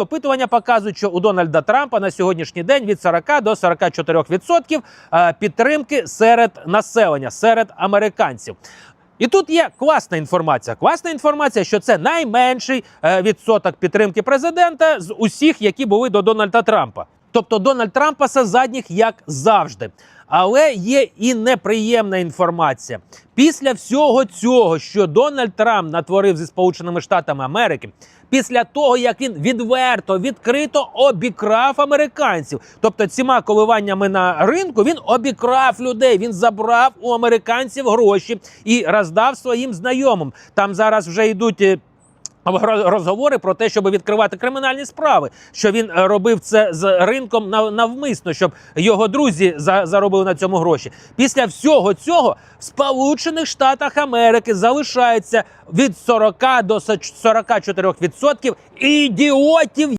Опитування показують, що у Дональда Трампа на сьогоднішній день від 40 до 44% е, підтримки серед населення, серед американців. І тут є класна інформація. Класна інформація, що це найменший е, відсоток підтримки президента з усіх, які були до Дональда Трампа. Тобто Дональд Трамп пасе задніх як завжди. Але є і неприємна інформація. Після всього цього, що Дональд Трамп натворив зі Сполученими Штатами Америки, після того як він відверто, відкрито обікрав американців, тобто цими коливаннями на ринку він обікрав людей. Він забрав у американців гроші і роздав своїм знайомим. Там зараз вже йдуть. Розговори про те, щоб відкривати кримінальні справи, що він е, робив це з ринком навмисно, щоб його друзі за- заробили на цьому гроші. Після всього цього в Сполучених Штатах Америки залишається від 40 до 44% ідіотів,